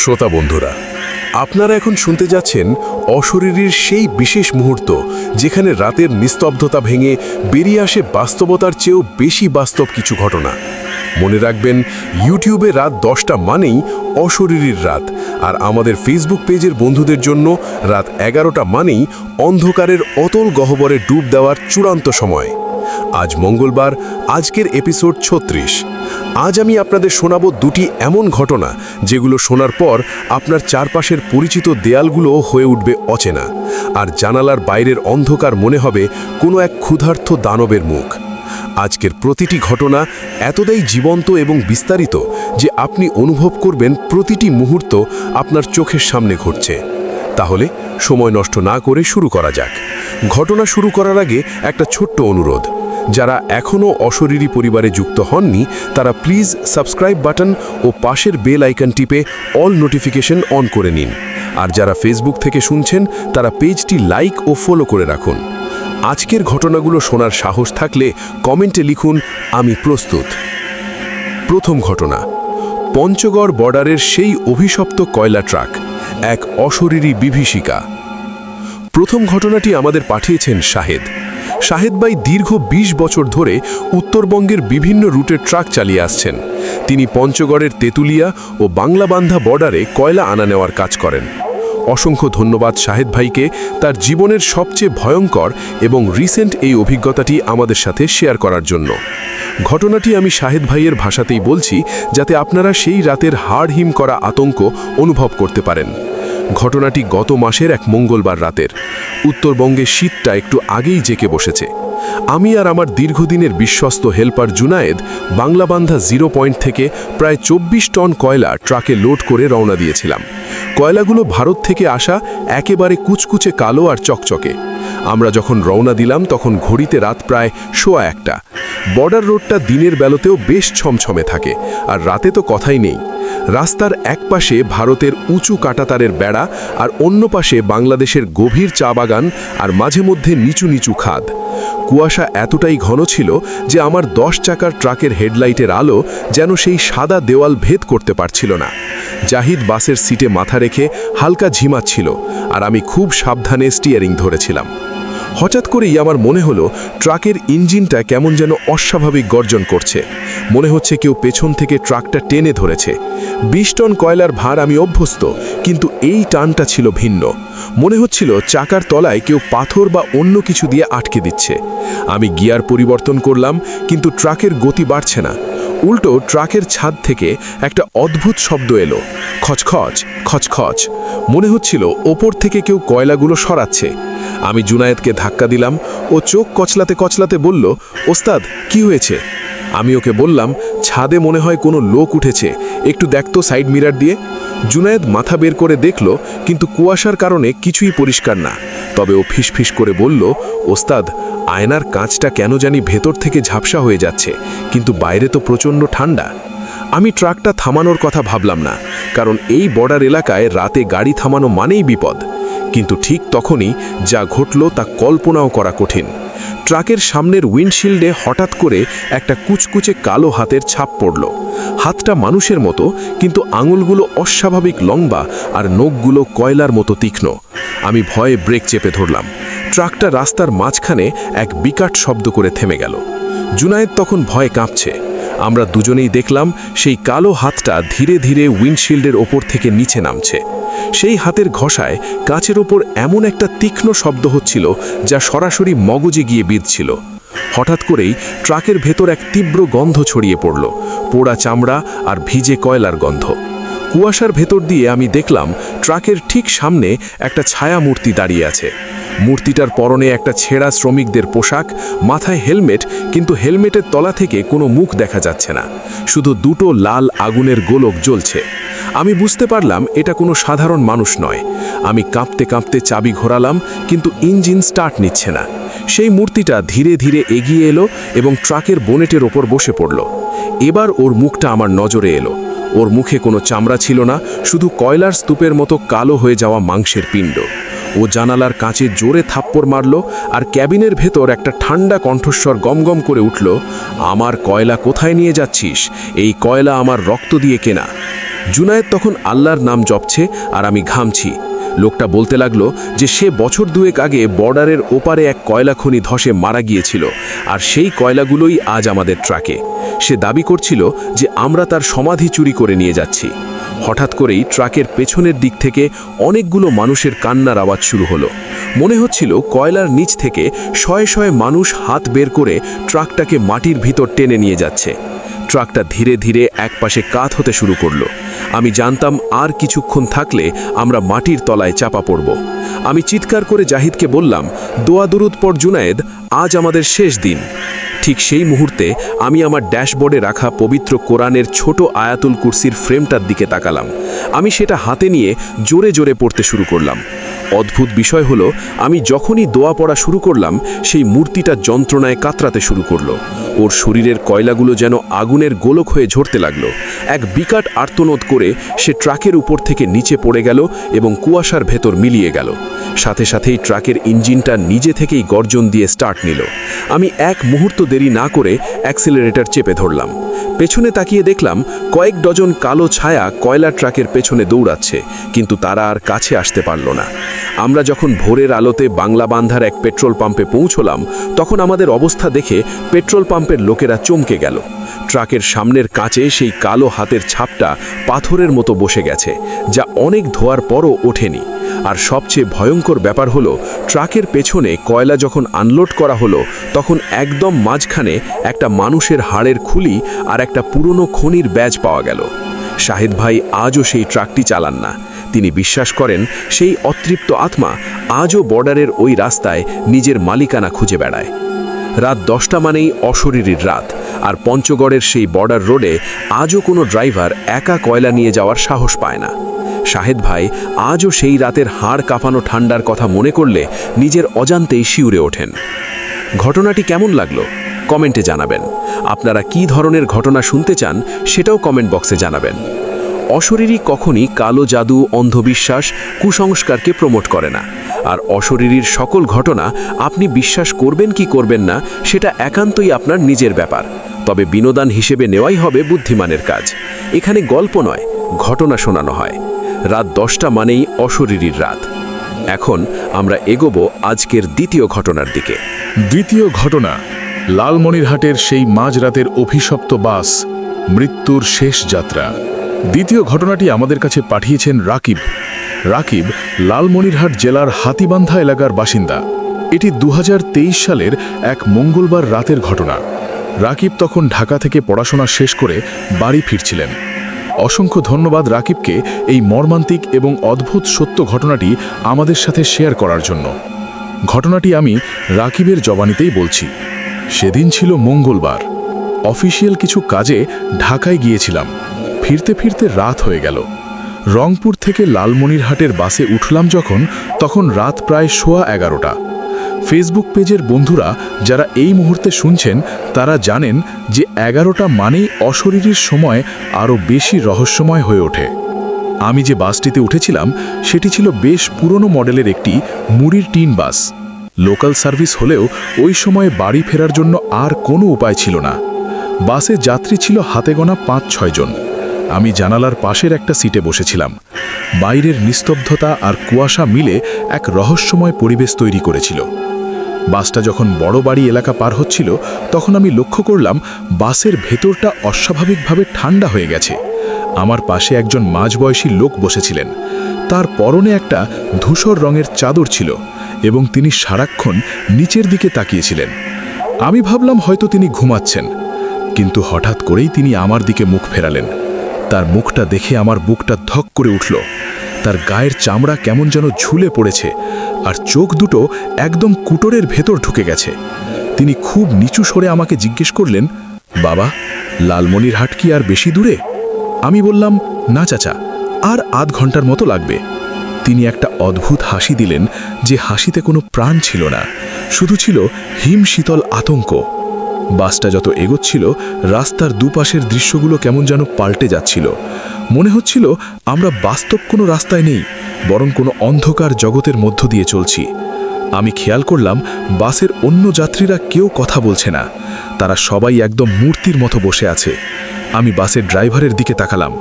শ্রোতা বন্ধুরা, আপনারা এখন শুনতে যাচ্ছেন অশরীরীর সেই বিশেষ মুহূর্ত যেখানে রাতের নিস্তব্ধতা ভেঙে বেরিয়ে আসে বাস্তবতার চেয়েও বেশি বাস্তব কিছু ঘটনা। মনে রাখবেন, ইউটিউবে রাত দশটা মানেই অশরীরীর রাত, আর আমাদের ফেসবুক পেজের বন্ধুদের জন্য রাত এগারোটা মানেই অন্ধকারের অতল গহ্বরে ডুব দেওয়ার চূড়ান্ত সময়। আজ মঙ্গলবার, আজকের এপিসোড ছত্রিশ। আজ আমি আপনাদের শোনাবো দুটি এমন ঘটনা, যেগুলো শোনার পর আপনার চারপাশের পরিচিত দেয়ালগুলো হয়ে উঠবে অচেনা, আর জানালার বাইরের অন্ধকার মনে হবে কোনো এক ক্ষুধার্থ দানবের মুখ। আজকের প্রতিটি ঘটনা এতটাই জীবন্ত এবং বিস্তারিত যে আপনি অনুভব করবেন প্রতিটি মুহূর্ত আপনার চোখের সামনে ঘটছে। তাহলে সময় নষ্ট না করে শুরু করা যাক। ঘটনা শুরু করার আগে একটা ছোট্ট অনুরোধ। যারা এখনও অশরীরী পরিবারে যুক্ত হননি, তারা প্লিজ সাবস্ক্রাইব বাটন ও পাশের বেল আইকন টিপে অল নোটিফিকেশন অন করে নিন। আর যারা ফেসবুক থেকে শুনছেন, তারা পেজটি লাইক ও ফলো করে রাখুন। আজকের ঘটনাগুলো শোনার সাহস থাকলে কমেন্টে লিখুন, আমি প্রস্তুত। প্রথম ঘটনা, পঞ্চগড় বর্ডারের সেই অভিশপ্ত কয়লা ট্রাক এক অশরীরী বিভীষিকা। প্রথম ঘটনাটি আমাদের পাঠিয়েছেন শাহেদ। শাহেদ ভাই দীর্ঘ ২০ বছর ধরে উত্তরবঙ্গের বিভিন্ন রুটের ট্রাক চালিয়ে আসছেন। তিনি পঞ্চগড়ের তেতুলিয়া ও বাংলাবান্ধা বর্ডারে কয়লা আনা নেওয়ার কাজ করেন। অসংখ্য ধন্যবাদ শাহেদ ভাইকে তার জীবনের সবচেয়ে ভয়ঙ্কর এবং রিসেন্ট এই অভিজ্ঞতাটি আমাদের সাথে শেয়ার করার জন্য। ঘটনাটি আমি শাহেদ ভাইয়ের ভাষাতেই বলছি যাতে আপনারা সেই রাতের হাড় হিম করা আতঙ্ক অনুভব করতে পারেন। ঘটনাটি গত মাসের এক মঙ্গলবার রাতের। উত্তরবঙ্গে শীতটা একটু আগেই জেকে বসেছে। আমি আর আমার দীর্ঘদিনের বিশ্বস্ত helper Junayed Banglabandha zero point থেকে প্রায় চব্বিশ টন কয়লা ট্রাকে লোড করে রওনা দিয়েছিলাম। কয়লাগুলো ভারত থেকে আসা একেবারে কুচকুচে কালো আর চকচকে। আমরা যখন রওনা দিলাম, তখন ঘড়িতে রাত প্রায় সোয়া একটা। বর্ডার রোডটা দিনের বেলাতেও বেশ ছমছমে থাকে, আর রাতে তো কথাই নেই। রাস্তার এক পাশে ভারতের উঁচু কাটাতারের বেড়া আর অন্য পাশে বাংলাদেশের গভীর চা বাগান আর মাঝে মধ্যে নিচু নিচু খাদ। কুয়াশা এতটাই ঘন ছিল যে আমার দশ চাকার ট্রাকের হেডলাইটের আলো যেন সেই সাদা দেওয়াল ভেদ করতে পারছিল না। জাহিদ বাসের সিটে মাথা রেখে হালকা ঝিমাচ্ছিল আর আমি খুব সাবধানে স্টিয়ারিং ধরেছিলাম। হঠাৎ করেই আমার মনে হলো ট্রাকের ইঞ্জিনটা কেমন যেন অস্বাভাবিক গর্জন করছে। মনে হচ্ছে কেউ পেছন থেকে ট্রাকটা টেনে ধরেছে। বিশ টন কয়লার ভার আমি অভ্যস্ত, কিন্তু এই টানটা ছিল ভিন্ন। মনে হচ্ছিল চাকার তলায় কেউ পাথর বা অন্য কিছু দিয়ে আটকে দিচ্ছে। আমি গিয়ার পরিবর্তন করলাম, কিন্তু ট্রাকের গতি বাড়ছে না। উল্টো ট্রাকের ছাদ থেকে একটা অদ্ভুত শব্দ এলো। খচখচ খচখচ। মনে হচ্ছিল ওপর থেকে কেউ কয়লাগুলো সরাচ্ছে। আমি জুনায়েদকে ধাক্কা দিলাম ও চোখ কচলাতে কচলাতে বলল, ওস্তাদ, কি হয়েছে? আমি ওকে বললাম, ছাদে মনে হয় কোনো লোক উঠেছে। একটু দেখতো সাইড মিরার দিয়ে। জুনায়েদ মাথা বের করে দেখল, কিন্তু কুয়াশার কারণে কিছুই পরিষ্কার না। তবে ও ফিসফিস করে বলল, ওস্তাদ, আয়নার কাঁচটা কেন জানি ভেতর থেকে ঝাপসা হয়ে যাচ্ছে, কিন্তু বাইরে তো প্রচণ্ড ঠান্ডা। আমি ট্রাকটা থামানোর কথা ভাবলাম না, কারণ এই বর্ডার এলাকায় রাতে গাড়ি থামানো মানেই বিপদ। কিন্তু ঠিক তখনই যা ঘটল তা কল্পনাও করা কঠিন। ট্রাকের সামনের উইন্ডশিল্ডে হঠাৎ করে একটা কুচকুচে কালো হাতের ছাপ পড়ল। হাতটা মানুষের মতো, কিন্তু আঙুলগুলো অস্বাভাবিক লম্বা আর নখগুলো কয়লার মতো তীক্ষ্ণ। আমি ভয়ে ব্রেক চেপে ধরলাম। ট্রাকটা রাস্তার মাঝখানে এক বিকাট শব্দ করে থেমে গেল। জুনায়েদ তখন ভয়ে কাঁপছে। আমরা দুজনেই দেখলাম সেই কালো হাতটা ধীরে ধীরে উইন্ডশিল্ডের ওপর থেকে নিচে নামছে। সেই হাতের ঘষায় কাচের ওপর এমন একটা তীক্ষ্ণ শব্দ হচ্ছিল যা সরাসরি মগজে গিয়ে বিঁধছিল। হঠাৎ করেই ট্রাকের ভেতর এক তীব্র গন্ধ ছড়িয়ে পড়ল। পোড়া চামড়া আর ভিজে কয়লার গন্ধ। কুয়াশার ভেতর দিয়ে আমি দেখলাম ট্রাকের ঠিক সামনে একটা ছায়া মূর্তি দাঁড়িয়ে আছে। মূর্তিটার পরনে একটা ছেঁড়া শ্রমিকদের পোশাক, মাথায় হেলমেট, কিন্তু হেলমেটের তলা থেকে কোনো মুখ দেখা যাচ্ছে না। শুধু দুটো লাল আগুনের গোলক জ্বলছে। আমি বুঝতে পারলাম এটা কোনো সাধারণ মানুষ নয়। আমি কাঁপতে কাঁপতে চাবি ঘোরালাম, কিন্তু ইঞ্জিন স্টার্ট নিচ্ছে না। সেই মূর্তিটা ধীরে ধীরে এগিয়ে এলো এবং ট্রাকের বোনেটের ওপর বসে পড়ল। এবার ওর মুখটা আমার নজরে এলো। ওর মুখে কোনো চামড়া ছিল না, শুধু কয়লার স্তূপের মতো কালো হয়ে যাওয়া মাংসের পিণ্ড। ও জানালার কাঁচে জোরে থাপ্পড় মারল আর ক্যাবিনের ভেতর একটা ঠান্ডা কণ্ঠস্বর গমগম করে উঠল, আমার কয়লা কোথায় নিয়ে যাচ্ছিস? এই কয়লা আমার রক্ত দিয়ে কেনা। জুনায়েদ তখন আল্লাহর নাম জপছে আর আমি ঘামছি। লোকটা বলতে লাগল যে সে বছর দুয়েক আগে বর্ডারের ওপারে এক কয়লা খনি ধসে মারা গিয়েছিল, আর সেই কয়লাগুলোই আজ আমাদের ট্রাকে। সে দাবি করছিল যে আমরা তার সমাধি চুরি করে নিয়ে যাচ্ছি। হঠাৎ করেই ট্রাকের পেছনের দিক থেকে অনেকগুলো মানুষের কান্নার আওয়াজ শুরু হলো। মনে হচ্ছিল কয়লার নিচ থেকে শয়ে শয়ে মানুষ হাত বের করে ট্রাকটাকে মাটির ভিতর টেনে নিয়ে যাচ্ছে। ট্রাকটা ধীরে ধীরে একপাশে কাত হতে শুরু করল। আমি জানতাম আর কিছুক্ষণ থাকলে আমরা মাটির তলায় চাপা পড়ব। আমি চিৎকার করে জাহিদকে বললাম, দোয়া দরুদ পর জুনায়েদ, আজ আমাদের শেষ দিন। ঠিক সেই মুহূর্তে আমি আমার ড্যাশবোর্ডে রাখা পবিত্র কোরআনের ছোট আয়াতুল কুরসির ফ্রেমটার দিকে তাকালাম। আমি সেটা হাতে নিয়ে জোরে জোরে পড়তে শুরু করলাম। অদ্ভুত বিষয় হলো, আমি যখনই দোয়া পড়া শুরু করলাম, সেই মূর্তিটা যন্ত্রণায় কাতরাতে শুরু করল। ওর শরীরের কয়লাগুলো যেন আগুনের গোলক হয়ে ঝরতে লাগল। এক বিকাট আর্তনোদ করে সে ট্রাকের উপর থেকে নিচে পড়ে গেল এবং কুয়াশার ভেতর মিলিয়ে গেল। সাথে সাথেই ট্রাকের ইঞ্জিনটা নিজে থেকেই গর্জন দিয়ে স্টার্ট নিল। আমি এক মুহূর্ত দেরি না করে অ্যাক্সিলারেটর চেপে ধরলাম। পেছনে তাকিয়ে দেখলাম কয়েক ডজন কালো ছায়া কয়লা ট্রাকের পেছনে দৌড়াচ্ছে, কিন্তু তারা আর কাছে আসতে পারল না। আমরা যখন ভোরের আলোতে বাংলা বান্ধার এক পেট্রোল পাম্পে পৌঁছলাম, তখন আমাদের অবস্থা দেখে পেট্রোল পাম্পের লোকেরা চমকে গেল। ট্রাকের সামনের কাঁচে সেই কালো হাতের ছাপটা পাথরের মতো বসে গেছে, যা অনেক ধোয়ার পরও ওঠেনি। আর সবচেয়ে ভয়ঙ্কর ব্যাপার হলো, ট্রাকের পেছনে কয়লা যখন আনলোড করা হলো, তখন একদম মাঝখানে একটা মানুষের হাড়ের খুলি আর একটা পুরনো খনির ব্যাজ পাওয়া গেল। শাহিদ ভাই আজও সেই ট্রাকটি চালান না। তিনি বিশ্বাস করেন, সেই অতৃপ্ত আত্মা আজও বর্ডারের ওই রাস্তায় নিজের মালিকানা খুঁজে বেড়ায়। রাত দশটা মানেই অশরীরীর রাত, আর পঞ্চগড়ের সেই বর্ডার রোডে আজও কোনো ড্রাইভার একা কয়লা নিয়ে যাওয়ার সাহস পায় না। শাহেদ ভাই আজও সেই রাতের হাড় কাঁপানো ঠান্ডার কথা মনে করলে নিজের অজান্তেই শিউরে ওঠেন। ঘটনাটি কেমন লাগল? কমেন্টে জানাবেন। আপনারা কি ধরনের ঘটনা শুনতে চান সেটাও কমেন্ট বক্সে জানাবেন। অশরীরী কখনই কালো জাদু, অন্ধবিশ্বাস, কুসংস্কারকে প্রমোট করে না। আর অশরীরীর সকল ঘটনা আপনি বিশ্বাস করবেন কি করবেন না, সেটা একান্তই আপনার নিজের ব্যাপার। তবে বিনোদন হিসেবে নেওয়াই হবে বুদ্ধিমানের কাজ। এখানে গল্প নয়, ঘটনা শোনানো হয়। রাত দশটা মানেই অশরীরীর রাত। এখন আমরা এগোবো আজকের দ্বিতীয় ঘটনার দিকে। দ্বিতীয় ঘটনা, লালমনিরহাটের সেই মাঝরাতের অভিশপ্ত বাস, মৃত্যুর শেষ যাত্রা। দ্বিতীয় ঘটনাটি আমাদের কাছে পাঠিয়েছেন রাকিব। রাকিব লালমনিরহাট জেলার হাতিবান্ধা এলাকার বাসিন্দা। এটি দু হাজার তেইশ সালের এক মঙ্গলবার রাতের ঘটনা। রাকিব তখন ঢাকা থেকে পড়াশোনা শেষ করে বাড়ি ফিরছিলেন। অসংখ্য ধন্যবাদ রাকিবকে এই মর্মান্তিক এবং অদ্ভুত সত্য ঘটনাটি আমাদের সাথে শেয়ার করার জন্য। ঘটনাটি আমি রাকিবের জবানিতেই বলছি। সেদিন ছিল মঙ্গলবার। অফিসিয়াল কিছু কাজে ঢাকায় গিয়েছিলাম। ফিরতে ফিরতে রাত হয়ে গেল। রংপুর থেকে লালমনিরহাটের বাসে উঠলাম যখন, তখন রাত প্রায় সোয়া এগারোটা। ফেসবুক পেজের বন্ধুরা যারা এই মুহূর্তে শুনছেন, তারা জানেন যে এগারোটা মানেই অশরীরীর সময় আরও বেশি রহস্যময় হয়ে ওঠে। আমি যে বাসটিতে উঠেছিলাম, সেটি ছিল বেশ পুরনো মডেলের একটি মুড়ির টিন বাস। লোকাল সার্ভিস হলেও ওই সময়ে বাড়ি ফেরার জন্য আর কোনো উপায় ছিল না। বাসে যাত্রী ছিল হাতে গোনা পাঁচ ছয়জন আমি জানালার পাশের একটা সিটে বসেছিলাম। বাইরের নিস্তব্ধতা আর কুয়াশা মিলে এক রহস্যময় পরিবেশ তৈরি করেছিল। বাসটা যখন বড় বাড়ি এলাকা পার হচ্ছিল, তখন আমি লক্ষ্য করলাম বাসের ভেতরটা অস্বাভাবিকভাবে ঠান্ডা হয়ে গেছে। আমার পাশে একজন মাঝবয়সী লোক বসেছিলেন। তার পরনে একটা ধূসর রঙের চাদর ছিল এবং তিনি সারাক্ষণ নিচের দিকে তাকিয়েছিলেন। আমি ভাবলাম হয়তো তিনি ঘুমাচ্ছেন, কিন্তু হঠাৎ করেই তিনি আমার দিকে মুখ ফেরালেন। তার মুখটা দেখে আমার বুকটা ধক করে উঠল। তার গায়ের চামড়া কেমন যেন ঝুলে পড়েছে আর চোখ দুটো একদম কুটোরের ভেতর ঢুকে গেছে। তিনি খুব নিচু সরে আমাকে জিজ্ঞেস করলেন, বাবা, লালমনির হাট কি আর বেশি দূরে? আমি বললাম, না চাচা, আর আধ ঘণ্টার মতো লাগবে। তিনি একটা অদ্ভুত হাসি দিলেন যে হাসিতে কোনো প্রাণ ছিল না। শুধু ছিল হিম শীতল আতঙ্ক। বাসটা যত এগোচ্ছিল, রাস্তার দুপাশের দৃশ্যগুলো কেমন যেন পাল্টে যাচ্ছিল। মনে হচ্ছিল আমরা বাস্তব কোনো রাস্তায় নেই, বরং কোনো অন্ধকার জগতের মধ্য দিয়ে চলছি। আমি খেয়াল করলাম, বাসের অন্য যাত্রীরা কেউ কথা বলছে না। তারা সবাই একদম মূর্তির মতো বসে আছে। আমি বাসের ড্রাইভারের দিকে তাকালাম।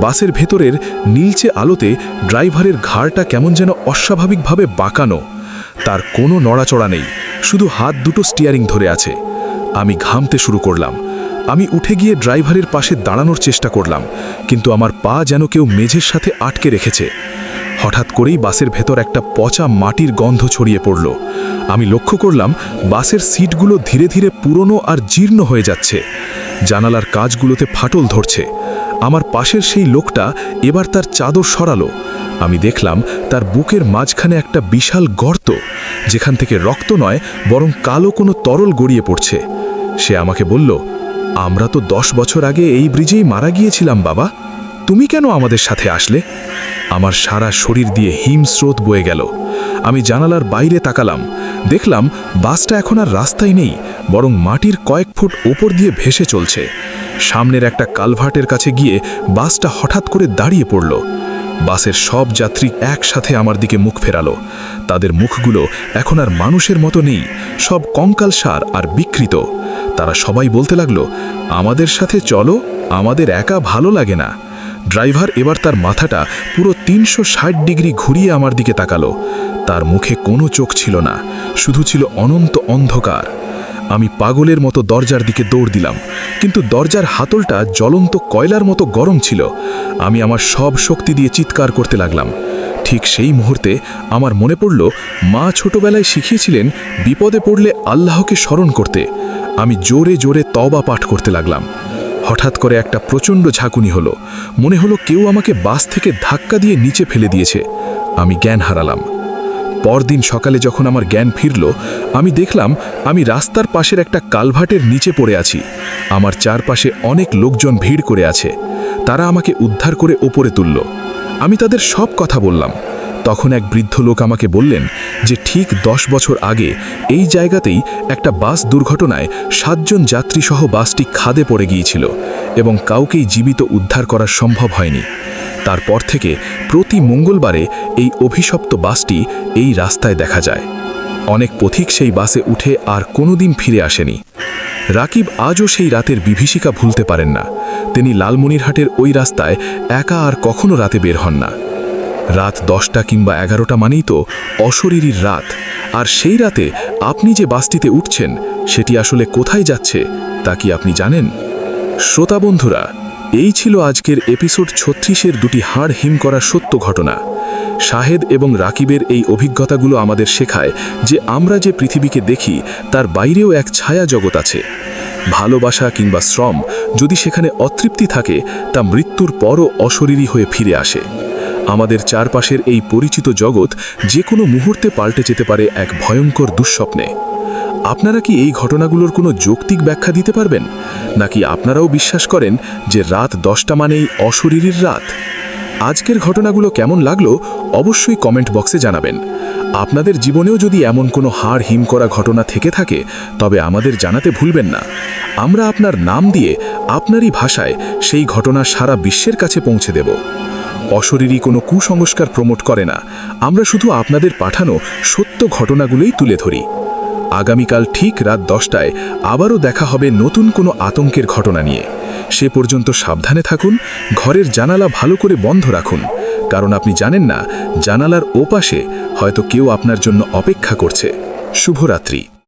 বাসের ভেতরের নীলচে আলোতে ড্রাইভারের ঘাড়টা কেমন যেন অস্বাভাবিকভাবে বাঁকানো। তার কোনো নড়াচড়া নেই, শুধু হাত দুটো স্টিয়ারিং ধরে আছে। আমি ঘামতে শুরু করলাম। আমি উঠে গিয়ে ড্রাইভারের পাশে দাঁড়ানোর চেষ্টা করলাম, কিন্তু আমার পা যেন কেউ মেঝের সাথে আটকে রেখেছে। হঠাৎ করেই বাসের ভেতর একটা পচা মাটির গন্ধ ছড়িয়ে পড়ল। আমি লক্ষ্য করলাম, বাসের সিটগুলো ধীরে ধীরে পুরনো আর জীর্ণ হয়ে যাচ্ছে। জানালার কাজগুলোতে ফাটল ধরছে। আমার পাশের সেই লোকটা এবার তার চাদর সরালো। আমি দেখলাম তার বুকের মাঝখানে একটা বিশাল গর্ত, যেখান থেকে রক্ত নয়, বরং কালো কোনো তরল গড়িয়ে পড়ছে। সে আমাকে বলল, আমরা তো দশ বছর আগে এই ব্রিজেই মারা গিয়েছিলাম, বাবা। তুমি কেন আমাদের সাথে আসলে? আমার সারা শরীর দিয়ে হিমস্রোত বয়ে গেল। আমি জানালার বাইরে তাকালাম। দেখলাম বাসটা এখন আর রাস্তায় নেই, বরং মাটির কয়েক ফুট ওপর দিয়ে ভেসে চলছে। সামনের একটা কালভার্টের কাছে গিয়ে বাসটা হঠাৎ করে দাঁড়িয়ে পড়ল। বাসের সব যাত্রী একসাথে আমার দিকে মুখ ফেরালো। তাদের মুখগুলো এখন আর মানুষের মতো নেই, সব কঙ্কাল সার আর বিকৃত। তারা সবাই বলতে লাগল, আমাদের সাথে চলো, আমাদের একা ভালো লাগে না। ড্রাইভার এবার তার মাথাটা পুরো তিনশো ষাট ডিগ্রি ঘুরিয়ে আমার দিকে তাকালো। তার মুখে কোনো চোখ ছিল না, শুধু ছিল অনন্ত অন্ধকার। আমি পাগলের মতো দরজার দিকে দৌড় দিলাম, কিন্তু দরজার হাতলটা জ্বলন্ত কয়লার মতো গরম ছিল। আমি আমার সব শক্তি দিয়ে চিৎকার করতে লাগলাম। ঠিক সেই মুহূর্তে আমার মনে পড়ল, মা ছোটবেলায় শিখিয়েছিলেন বিপদে পড়লে আল্লাহকে স্মরণ করতে। আমি জোরে জোরে তবা পাঠ করতে লাগলাম। হঠাৎ করে একটা প্রচণ্ড ঝাঁকুনি হলো। মনে হলো কেউ আমাকে বাস থেকে ধাক্কা দিয়ে নিচে ফেলে দিয়েছে। আমি জ্ঞান হারালাম। পরদিন সকালে যখন আমার জ্ঞান ফিরল, আমি দেখলাম আমি রাস্তার পাশের একটা কালভার্টের নিচে পড়ে আছি। আমার চারপাশে অনেক লোকজন ভিড় করে আছে। তারা আমাকে উদ্ধার করে ওপরে তুলল। আমি তাদের সব কথা বললাম। তখন এক বৃদ্ধ লোক আমাকে বললেন যে ঠিক দশ বছর আগে এই জায়গাতেই একটা বাস দুর্ঘটনায় সাতজন যাত্রীসহ বাসটি খাদে পড়ে গিয়েছিল এবং কাউকেই জীবিত উদ্ধার করা সম্ভব হয়নি। তারপর থেকে প্রতি মঙ্গলবারে এই অভিশপ্ত বাসটি এই রাস্তায় দেখা যায়। অনেক পথিক সেই বাসে উঠে আর কোনোদিন ফিরে আসেনি। রাকিব আজও সেই রাতের বিভীষিকা ভুলতে পারেন না। তিনি লালমনিরহাটের ওই রাস্তায় একা আর কখনো রাতে বের হন না। রাত দশটা কিংবা এগারোটা মানেই তো অশরীরীর রাত। আর সেই রাতে আপনি যে বাসটিতে উঠছেন, সেটি আসলে কোথায় যাচ্ছে, তা কি আপনি জানেন? শ্রোতা বন্ধুরা এই ছিল আজকের এপিসোড ছত্রিশের দুটি হাড় হিম করা সত্য ঘটনা। শাহেদ এবং রাকিবের এই অভিজ্ঞতাগুলো আমাদের শেখায় যে আমরা যে পৃথিবীকে দেখি, তার বাইরেও এক ছায়া জগৎ আছে। ভালোবাসা কিংবা শ্রম যদি সেখানে অতৃপ্তি থাকে, তা মৃত্যুর পরও অশরীরী হয়ে ফিরে আসে। আমাদের চারপাশের এই পরিচিত জগৎ যে কোনো মুহূর্তে পাল্টে যেতে পারে এক ভয়ঙ্কর দুঃস্বপ্নে। আপনারা কি এই ঘটনাগুলোর কোনো যৌক্তিক ব্যাখ্যা দিতে পারবেন? নাকি আপনারাও বিশ্বাস করেন যে রাত দশটা মানেই অশরীরীর রাত? আজকের ঘটনাগুলো কেমন লাগল অবশ্যই কমেন্ট বক্সে জানাবেন। আপনাদের জীবনেও যদি এমন কোনো হাড় হিম করা ঘটনা থেকে থাকে, তবে আমাদের জানাতে ভুলবেন না। আমরা আপনার নাম দিয়ে আপনারই ভাষায় সেই ঘটনা সারা বিশ্বের কাছে পৌঁছে দেব। অশরীরী কোনো কুসংস্কার প্রমোট করে না। আমরা শুধু আপনাদের পাঠানো সত্য ঘটনাগুলোই তুলে ধরি। আগামীকাল ঠিক রাত দশটায় আবারও দেখা হবে নতুন কোনো আতঙ্কের ঘটনা নিয়ে। সে পর্যন্ত সাবধানে থাকুন, ঘরের জানালা ভালো করে বন্ধ রাখুন। কারণ আপনি জানেন না, জানালার ওপাশে হয়তো কেউ আপনার জন্য অপেক্ষা করছে। শুভরাত্রি।